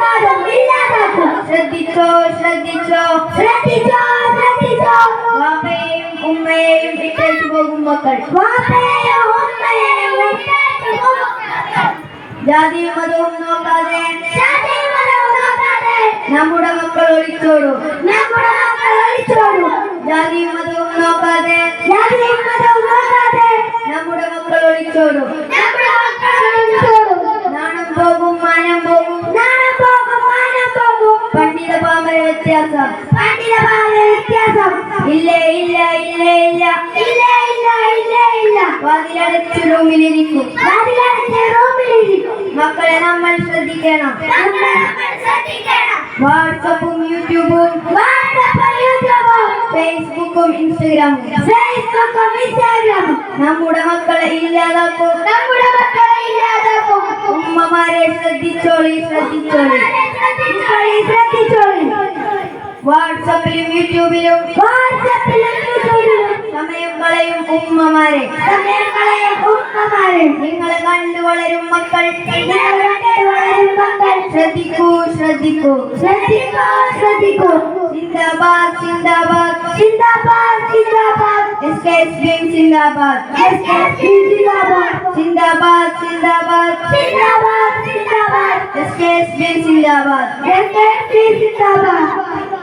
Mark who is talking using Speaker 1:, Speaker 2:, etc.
Speaker 1: തീവ്രവാദം ഇല്ലാതാക്കും.
Speaker 2: ശ്രദ്ധിച്ചോ ശ്രദ്ധിച്ചോ.
Speaker 1: ശ്രദ്ധിച്ചോ ശ്രദ്ധിച്ചോ.
Speaker 2: വാപ്പയെയും ഉമ്മയെയും വിട്ടേച്ചു പോകും മക്കൾ.
Speaker 1: വാപ്പയെയും ഉമ്മയെയും
Speaker 2: ജാതിയും മതവും നോക്കാതെ നമ്മുടെ മക്കൾ ഒളിച്ചോടും.
Speaker 1: നമ്മുടെ മക്കൾ ഒളിച്ചോടും.
Speaker 2: പണ്ഡിത പാമര വ്യത്യാസം.
Speaker 1: പണ്ഡിതമായ വ്യത്യാസം.
Speaker 2: ഇല്ല ഇല്ല ഇല്ല ഇല്ല.
Speaker 1: ഇല്ല ഇല്ല ഇല്ല ഇല്ല.
Speaker 2: വാതിലടച്ച് റൂമിലിരിക്കും.
Speaker 1: വാതിലടച്ച് റൂമിലിരിക്കും.
Speaker 2: മക്കളെ നമ്മൾ ശ്രദ്ധിക്കണം.
Speaker 1: നമ്മൾ ശ്രദ്ധിക്കണം.
Speaker 2: വാട്സപ്പും യൂട്യൂബും
Speaker 1: വാട്സപ്പും യൂട്യൂബും
Speaker 2: ഫേസ്ബുക്കും ഇൻസ്റ്റഗ്രാമും.
Speaker 1: ഫേസ്ബുക്കും ഇൻസ്റ്റാഗ്രാമും.
Speaker 2: നമ്മുടെ മക്കളെ ഇല്ലാതാക്കും.
Speaker 1: നമ്മുടെ മക്കളെ ഇല്ലാതാക്കും.
Speaker 2: ഉമ്മമാരെ ശ്രദ്ധിച്ചോളി ശ്രദ്ധിച്ചോളി.
Speaker 1: ശ്രദ്ധിച്ചോളി, ശ്രദ്ധിച്ചോളി.
Speaker 2: വാട്സപ്പിലും യൂട്യൂബിലും
Speaker 1: വാട്സാപ്പിലും യൂട്യൂബിലും
Speaker 2: സമയം കളയും ഉമ്മമാരെ
Speaker 1: സമയം കളയും ഉമ്മമാരെ.
Speaker 2: നിങ്ങളെ കണ്ടു വളരും മക്കൾ
Speaker 1: നിങ്ങൾ കണ്ടു വളരും മക്കൾ.
Speaker 2: ശ്രദ്ധിക്കൂ ശ്രദ്ധിക്കൂ
Speaker 1: ശ്രദ്ധിക്കൂ, ശ്രദ്ധിക്കൂ.
Speaker 2: സിന്ദാബാദ് സിന്ദാബാദ്
Speaker 1: സിന്ദാബാദ്, സിന്ദാബാദ്.
Speaker 2: എസ് കെ എസ് ബി സിന്ദാബാദ്
Speaker 1: SKP സിന്ദാബാദ്.
Speaker 2: സിന്ദാബാദ് സിന്ദാബാദ്
Speaker 1: സിന്ദാബാദ്, സിന്ദാബാദ്.
Speaker 2: എസ് കെ എസ് ബി സിന്ദാബാദ്
Speaker 1: SKP സിന്ദാബാദ്.